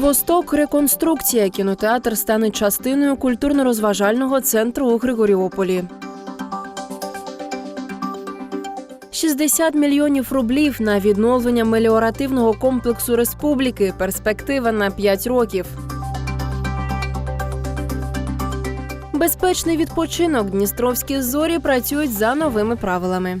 Восток реконструкція. Кінотеатр стане частиною культурно-розважального центру у Григоріополі. 60 мільйонів рублів на відновлення меліоративного комплексу республіки. Перспектива на 5 років. Безпечний відпочинок. Дністровські зорі працюють за новими правилами.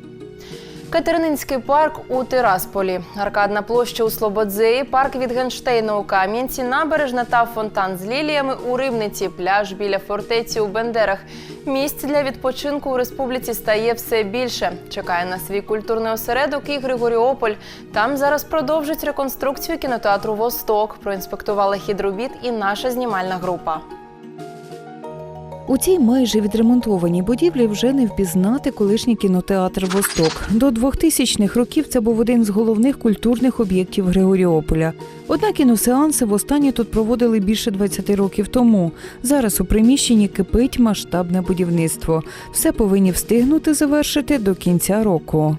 Катерининський парк у Тирасполі, аркадна площа у Слободзеї, парк від Генштейна у Кам'янці, набережна та фонтан з ліліями у Рибниці, пляж біля фортеці у Бендерах. Місць для відпочинку у республіці стає все більше. Чекає на свій культурний осередок і Григоріополь. Там зараз продовжують реконструкцію кінотеатру Восток. Проінспектувала хід робіт і наша знімальна група. У цій майже відремонтованій будівлі вже не впізнати колишній кінотеатр Восток. До 2000-х років це був один з головних культурних об'єктів Григоріополя. Однак кіносеанси востаннє тут проводили більше 20 років тому. Зараз у приміщенні кипить масштабне будівництво. Все повинні встигнути завершити до кінця року.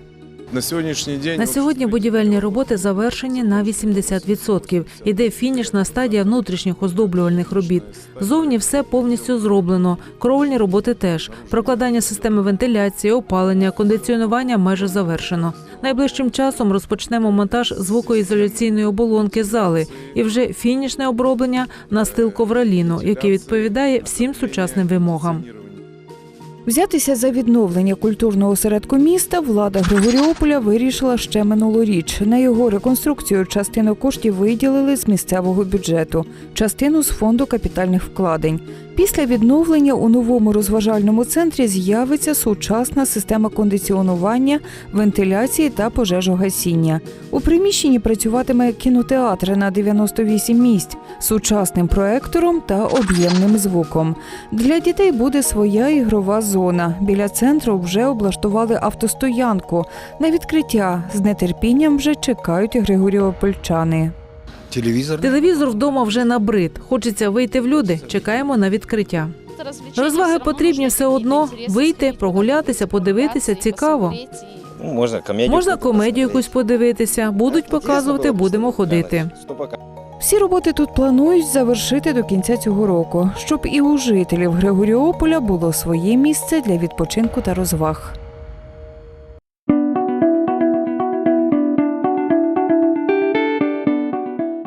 На сьогоднішній день На сьогодні будівельні роботи завершені на 80%. Іде фінішна стадія внутрішніх оздоблювальних робіт. Зовні все повністю зроблено. Кровельні роботи теж. Прокладання системи вентиляції, опалення, кондиціонування майже завершено. Найближчим часом розпочнемо монтаж звукоізоляційної оболонки зали і вже фінішне оброблення на стил ковроліну, який відповідає всім сучасним вимогам. Взятися за відновлення культурного осередку міста влада Григоріополя вирішила ще минулоріч. На його реконструкцію частину коштів виділили з місцевого бюджету, частину з фонду капітальних вкладень. Після відновлення у новому розважальному центрі з'явиться сучасна система кондиціонування, вентиляції та пожежогасіння. У приміщенні працюватиме кінотеатр на 98 місць сучасним проектором та об'ємним звуком. Для дітей буде своя ігрова зона. Біля центру вже облаштували автостоянку. На відкриття з нетерпінням вже чекають григоріопольчани. Телевізор. Телевізор вдома вже набрид. Хочеться вийти в люди. Чекаємо на відкриття. Розваги потрібні все одно вийти, прогулятися, подивитися. Цікаво. Ну, Можна комедію. Можна комедію якусь подивитися. Будуть показувати, будемо ходити. Всі роботи тут планують завершити до кінця цього року, щоб і у жителів Григоріополя було своє місце для відпочинку та розваг.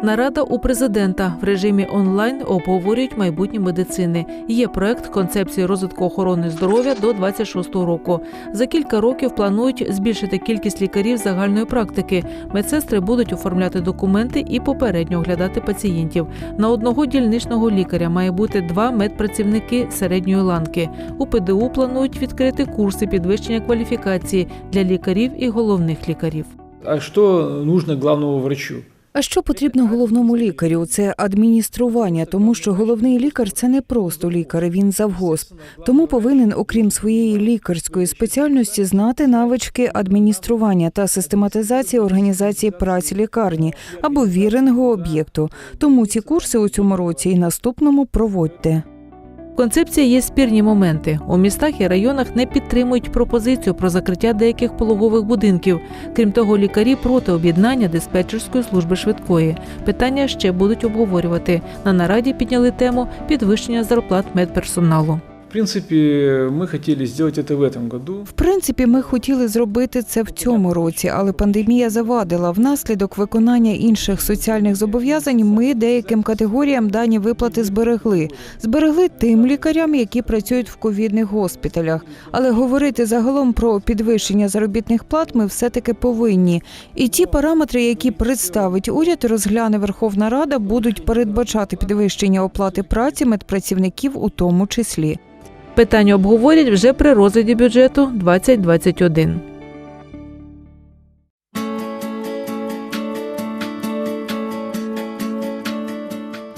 Нарада у президента в режимі онлайн обговорюють майбутнє медицини. Є проект концепції розвитку охорони здоров'я до 26-го року. За кілька років планують збільшити кількість лікарів загальної практики. Медсестри будуть оформляти документи і попередньо оглядати пацієнтів. На одного дільничного лікаря має бути два медпрацівники середньої ланки. У ПДУ планують відкрити курси підвищення кваліфікації для лікарів і головних лікарів. А что нужно главному врачу? А що потрібно головному лікарю? Це адміністрування, тому що головний лікар це не просто лікар, він завгосп. Тому повинен, окрім своєї лікарської спеціальності, знати навички адміністрування та систематизації організації праці лікарні або віреного об'єкту. Тому ці курси у цьому році і наступному проводьте. В концепції є спірні моменти. У містах і районах не підтримують пропозицію про закриття деяких пологових будинків. Крім того, лікарі проти об'єднання диспетчерської служби швидкої. Питання ще будуть обговорювати. На нараді підняли тему підвищення зарплат медперсоналу. В принципе, мы хотели сделать это в этом году. В принципі, ми хотіли зробити це в цьому році, але пандемія завадила. Внаслідок виконання інших соціальних зобов'язань ми деяким категоріям дані виплати зберегли. Зберегли тим лікарям, які працюють в ковідних госпіталях. Але говорити загалом про підвищення заробітних плат ми все-таки повинні. І ті параметри, які представить уряд, і розгляне Верховна Рада, будуть передбачати підвищення оплати праці медпрацівників у тому числі. Питання обговорять вже при розгляді бюджету 2021.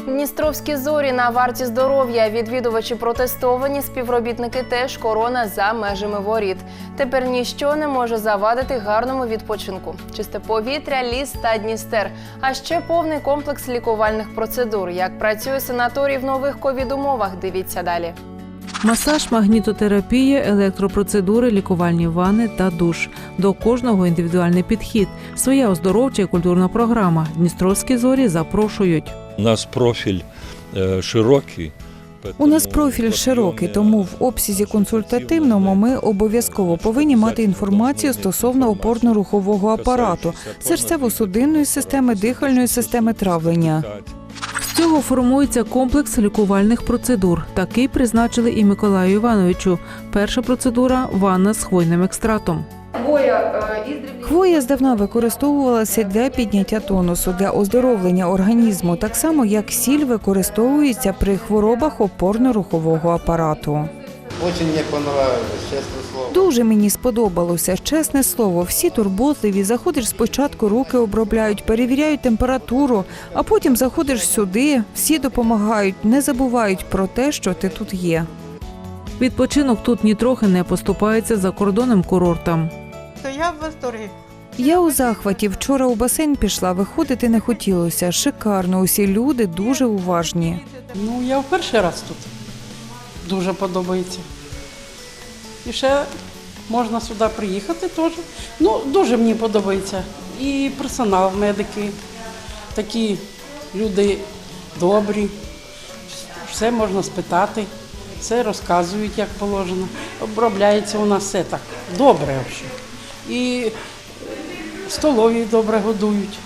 Дністровський Дністровські зорі на варті здоров'я. Відвідувачі протестовані, співробітники теж корона за межами воріт. Тепер ніщо не може завадити гарному відпочинку. Чисте повітря, ліс та Дністер. А ще повний комплекс лікувальних процедур. Як працює санаторій в нових ковід-умовах, дивіться далі. Масаж, магнітотерапія, електропроцедури, лікувальні ванни та душ. До кожного індивідуальний підхід, своя оздоровча і культурна програма. Дністровські зорі запрошують. У нас профіль е, широкий. У нас профіль широкий, тому в обсязі консультативному ми обов'язково повинні мати інформацію стосовно опорно-рухового апарату, серцево-судинної системи, дихальної системи травлення. Цього формується комплекс лікувальних процедур. Такий призначили і Миколаю Івановичу. Перша процедура ванна з хвойним екстратом. Хвоя здавна використовувалася для підняття тонусу, для оздоровлення організму, так само як сіль використовується при хворобах опорно-рухового апарату. Очень мне понравилось, честное слово. Дуже мені сподобалося, чесне слово. Всі турботливі. Заходиш спочатку, руки обробляють, перевіряють температуру, а потім заходиш сюди. Всі допомагають, не забувають про те, що ти тут є. Відпочинок тут нітрохи не поступається за кордоном курортам. То я в восторгі. Я у захваті. Вчора у басейн пішла, виходити не хотілося. Шикарно, усі люди дуже уважні. Ну, я в перший раз тут. Дуже подобається. І ще можна сюди приїхати теж. Ну, дуже мені подобається. І персонал, медики, такі люди добрі, все можна спитати, все розказують, як положено. Обробляється у нас все так добре взагалі. І столові добре годують.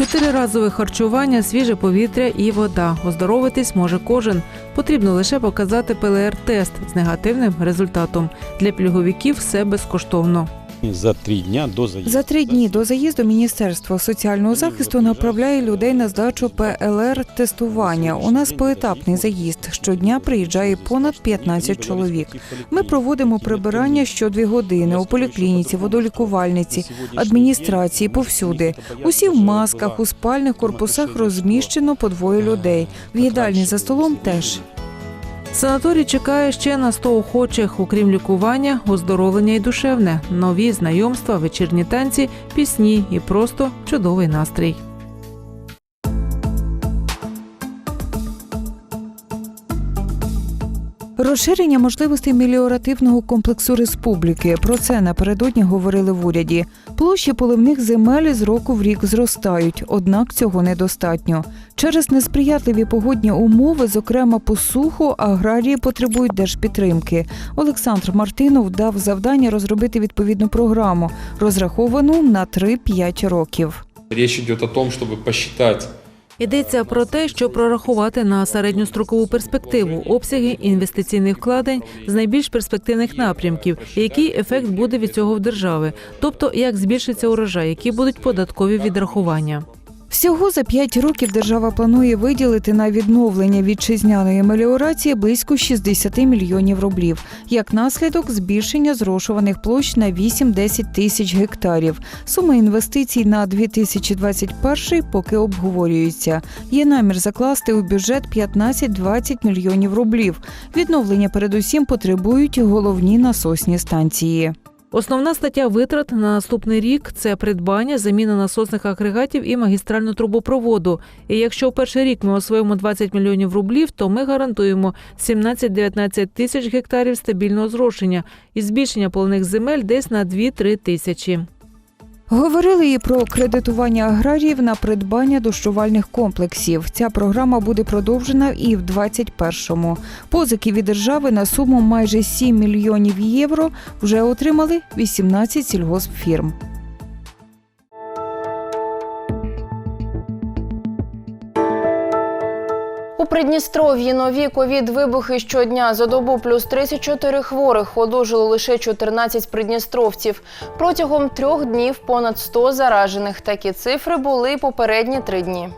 Чотириразове харчування, свіже повітря і вода. Оздоровитись може кожен. Потрібно лише показати ПЛР-тест з негативним результатом. Для пільговиків все безкоштовно. За три дня до заїзду. За три дні до заїзду Міністерство соціального захисту направляє людей на здачу ПЛР-тестування. У нас поетапний заїзд. Щодня приїжджає понад 15 чоловік. Ми проводимо прибирання що дві години у поліклініці, водолікувальниці, адміністрації повсюди. Усі в масках у спальних корпусах розміщено по двоє людей. В їдальні за столом теж. Санаторій чекає ще на 100 охочих, окрім лікування, оздоровлення і душевне, нові знайомства, вечірні танці, пісні і просто чудовий настрій. Розширення можливостей меліоративного комплексу республіки. Про це напередодні говорили в уряді. Площі поливних земель з року в рік зростають, однак цього недостатньо. Через несприятливі погодні умови, зокрема посуху, аграрії потребують держпідтримки. Олександр Мартинов дав завдання розробити відповідну програму, розраховану на 3-5 років. Речь идет о том, чтобы посчитать Йдеться про те, що прорахувати на середньострокову перспективу обсяги інвестиційних вкладень з найбільш перспективних напрямків, який ефект буде від цього в держави, тобто як збільшиться урожай, які будуть податкові відрахування. Всього за 5 років держава планує виділити на відновлення вітчизняної меліорації близько 60 мільйонів рублів. Як наслідок, збільшення зрошуваних площ на 8-10 тисяч гектарів. Сума інвестицій на 2021 поки обговорюється. Є намір закласти у бюджет 15-20 мільйонів рублів. Відновлення передусім потребують головні насосні станції. Основна стаття витрат на наступний рік це придбання, заміна насосних агрегатів і магістральну трубопроводу. І якщо в перший рік ми освоїмо 20 мільйонів рублів, то ми гарантуємо 17-19 тисяч гектарів стабільного зрошення і збільшення половних земель десь на 2-3 тисячі. Говорили і про кредитування аграріїв на придбання дощувальних комплексів. Ця програма буде продовжена і в 21-му. Позики від держави на суму майже 7 мільйонів євро вже отримали 18 сільгоспфірм. У Придністров'ї нові ковід-вибухи щодня. За добу плюс 34 хворих одужали лише 14 придністровців. Протягом трьох днів понад 100 заражених. Такі цифри були попередні три дні.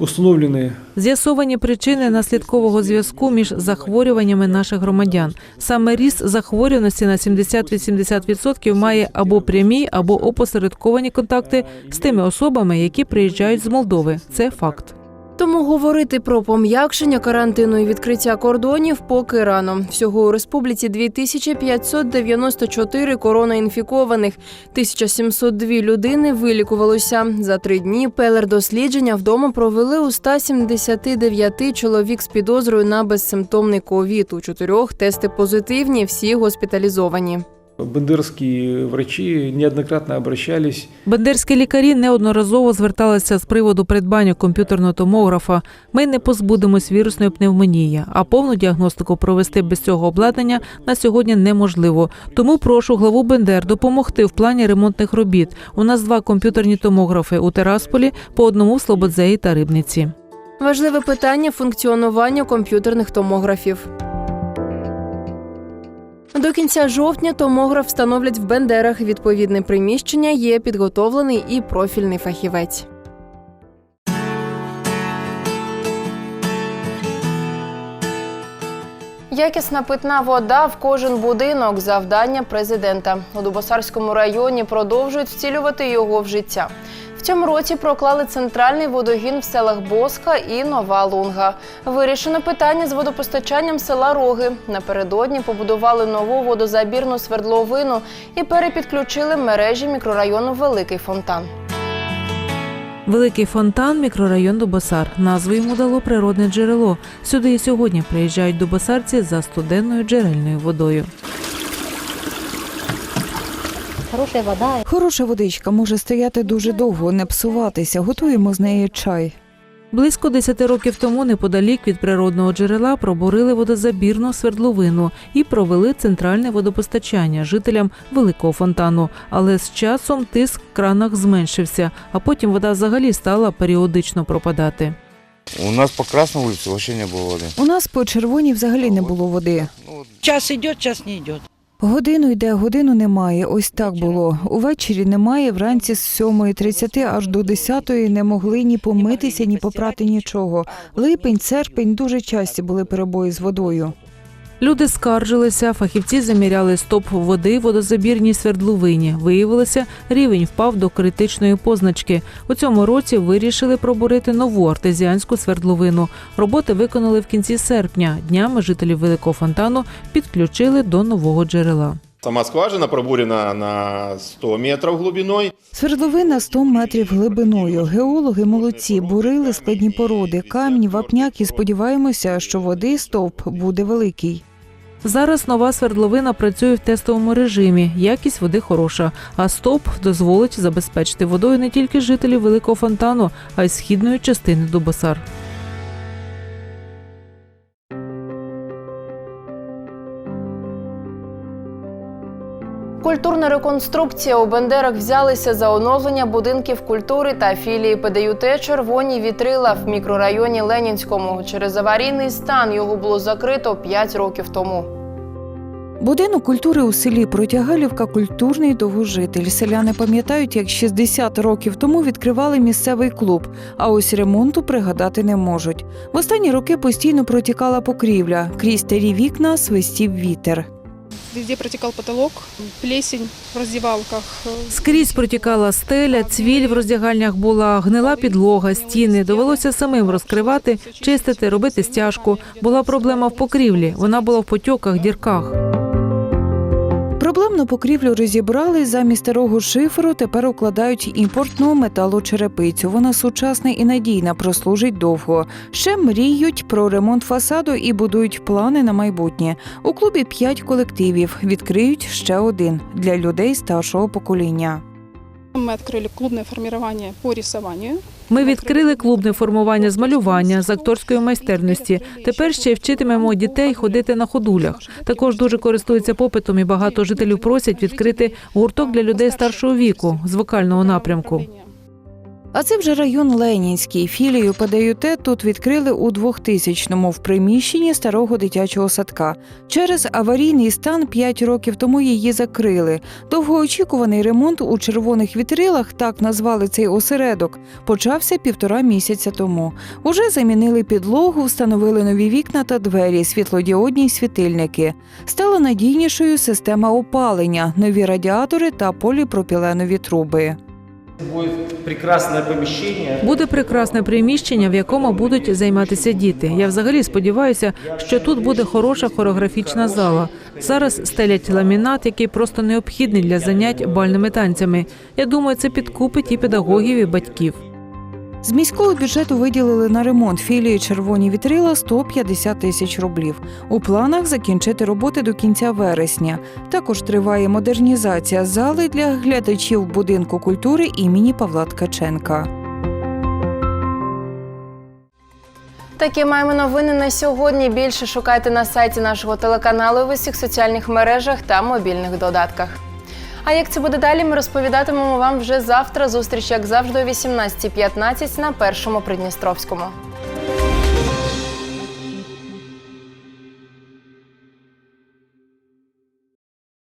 Установлены З'ясовані причини наслідкового зв'язку між захворюваннями наших громадян. Саме ріст захворюваності на 70-80% має або прямі, або опосередковані контакти з тими особами, які приїжджають з Молдови. Це факт. Тому говорити про пом'якшення карантину і відкриття кордонів поки рано. Всього у республіці 2594 коронаінфікованих, 1702 людини вилікувалося. За три дні ПЛР-дослідження вдома провели у 179 чоловік з підозрою на безсимптомний ковід. У чотирьох тести позитивні, всі госпіталізовані. Бендерские врачи неоднократно обращались. Бендерські лікарі неодноразово зверталися з приводу придбання комп'ютерного томографа. Ми не позбудемось вірусної пневмонії, а повну діагностику провести без цього обладнання на сьогодні неможливо. Тому прошу главу Бендер допомогти в плані ремонтних робіт. У нас два комп'ютерні томографи у Терасполі, по одному в Слободзеї та Рибниці. Важливе питання функціонування комп'ютерних томографів. До кінця жовтня томограф встановлять в Бендерах. Відповідне приміщення є підготовлений і профільний фахівець. Якісна питна вода в кожен будинок завдання президента. У Дубосарському районі продовжують втілювати його в життя. Цьому році проклали центральний водогін в селах Боска і Нова Лунга. Вирішено питання з водопостачанням села Роги. Напередодні побудували нову водозабірну свердловину і перепідключили мережі мікрорайону Великий Фонтан. Великий фонтан, мікрорайон Дубосар. Назву йому дало природне джерело. Сюди і сьогодні приїжджають дубосарці за студенною джерельною водою. Хорошая вода. Хороша водичка може стояти дуже довго, не псуватися. Готуємо з неї чай. Близько 10 років тому неподалік від природного джерела пробурили водозабірну свердловину і провели центральне водопостачання жителям великого фонтану. Але з часом тиск в кранах зменшився, а потім вода взагалі стала періодично пропадати. У нас по Красной улице вообще не было воды. У нас по червоній взагалі не було води. Ну, Час идет, час не идет. Годину йде, годину немає. Ось так було. Увечері немає, вранці з 7.30 аж до 10.00 не могли ні помитися, ні попрати нічого. Липень, серпень дуже часті були перебої з водою. Люди скаржилися, фахівці заміряли стоп води в водозабірній свердловині. Виявилося, рівень впав до критичної позначки. У цьому році вирішили пробурити нову артезіанську свердловину. Роботи виконали в кінці серпня. Днями жителів Великого фонтану підключили до нового джерела. Сама скважина пробурена на 100 метров глубиной. Свердловина 100 метрів глибиною. Геологи молодці, бурили складні породи, камінь, вапняк і сподіваємося, що води стовп буде великий. Зараз нова свердловина працює в тестовому режимі. Якість води хороша, а стоп дозволить забезпечити водою не тільки жителів Великого фонтану, а й східної частини Дубосар. Культурна реконструкція у Бендерах взялися за оновлення будинків культури та філії ПДЮТ Червоні вітрила в мікрорайоні Ленінському. Через аварійний стан його було закрито 5 років тому. Будинок культури у селі Протягалівка культурний довгожитель. Селяни пам'ятають, як 60 років тому відкривали місцевий клуб, а ось ремонту пригадати не можуть. В останні роки постійно протікала покрівля, крізь старі вікна свистів вітер. Везде протікав потолок, плесень в роздівалках. Скрізь протікала стеля, цвіль в роздягальнях була, гнила підлога, стіни. Довелося самим розкривати, чистити, робити стяжку. Була проблема в покрівлі. Вона була в потьоках, дірках. Проблемну покрівлю розібрали замість старого шиферу. Тепер укладають імпортну металочерепицю. Вона сучасна і надійна, прослужить довго. Ще мріють про ремонт фасаду і будують плани на майбутнє. У клубі п'ять колективів. Відкриють ще один для людей старшого покоління. Мы відкрили клубне формування по рисуванню. Ми відкрили клубне формування з малювання, з акторської майстерності. Тепер ще вчитимемо дітей ходити на ходулях. Також дуже користується попитом і багато жителів просять відкрити гурток для людей старшого віку з вокального напрямку. А це вже район Ленінський. Філію ПДЮТ тут відкрили у 2000-му в приміщенні старого дитячого садка. Через аварійний стан 5 років тому її закрили. Довгоочікуваний ремонт у червоних вітрилах, так назвали цей осередок, почався півтора місяця тому. Уже замінили підлогу, встановили нові вікна та двері, світлодіодні світильники. Стала надійнішою система опалення, нові радіатори та поліпропіленові труби. Будет прекрасне поміщення. Буде прекрасне приміщення, в якому будуть займатися діти. Я взагалі сподіваюся, що тут буде хороша хореографічна зала. Зараз стелять ламінат, який просто необхідний для занять бальними танцями. Я думаю, це підкупить і педагогів, і батьків. З міського бюджету виділили на ремонт філії Червоні вітрила 150 тисяч рублів. У планах закінчити роботи до кінця вересня. Також триває модернізація зали для глядачів будинку культури імені Павла Ткаченка. Такі маємо новини на сьогодні. Більше шукайте на сайті нашого телеканалу в усіх соціальних мережах та мобільних додатках. А як це буде далі, ми розповідатимемо вам вже завтра. Зустріч, як завжди, о 18.15 на першому Придністровському.